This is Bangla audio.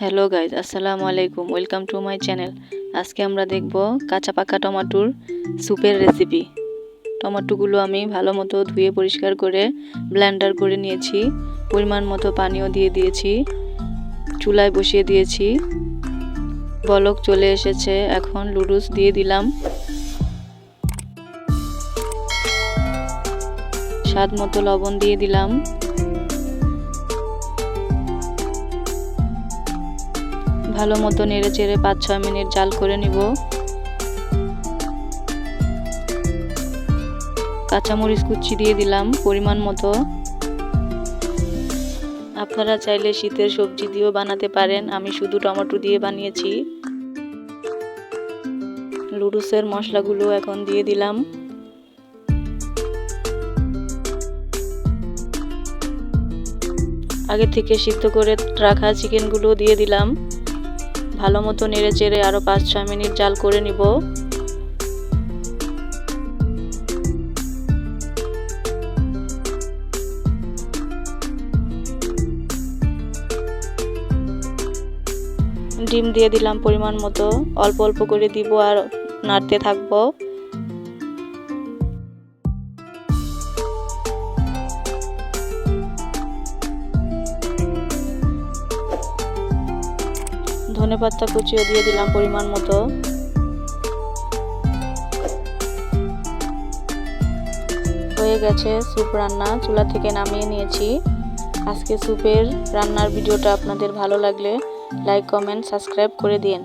হ্যালো গাইজ আসসালামু আলাইকুম ওয়েলকাম টু মাই চ্যানেল আজকে আমরা দেখব কাঁচা পাকা টমাটোর স্যুপের রেসিপি টমাটোগুলো আমি ভালো মতো ধুয়ে পরিষ্কার করে ব্লেন্ডার করে নিয়েছি। পরিমাণ মতো পানিও দিয়ে দিয়েছি। চুলায় বসিয়ে দিয়েছি। বলক চলে এসেছে। এখন লুডুস দিয়ে দিলাম। স্বাদ মতো লবণ দিয়ে দিলাম। ভালো মতো নেড়ে চেড়ে পাঁচ ছয় মিনিট জাল করে নিব। কাঁচামরিচ কুচি দিয়ে দিলাম পরিমাণ মতো। আপনারা চাইলে শীতের সবজি দিয়েও বানাতে পারেন, আমি শুধু টমেটো দিয়ে বানিয়েছি। লুডুসের মশলাগুলো এখন দিয়ে দিলাম। আগে থেকে সিদ্ধ করে রাখা চিকেনগুলো দিয়ে দিলাম। ভালো মতো নেড়ে চেড়ে আরও পাঁচ ছয় মিনিট জাল করে নিব। ডিম দিয়ে দিলাম পরিমাণ মতো। অল্প অল্প করে দিব আর নাড়তে থাকব। ধনে পাতা কুচিও দিয়ে দিলাম পরিমাণ মতো। হয়ে গেছে স্যুপ রান্না, চুলা থেকে নামিয়ে নিয়েছি। আজকে স্যুপের রান্নার ভিডিওটা আপনাদের ভালো লাগলে লাইক, কমেন্ট, সাবস্ক্রাইব করে দিন।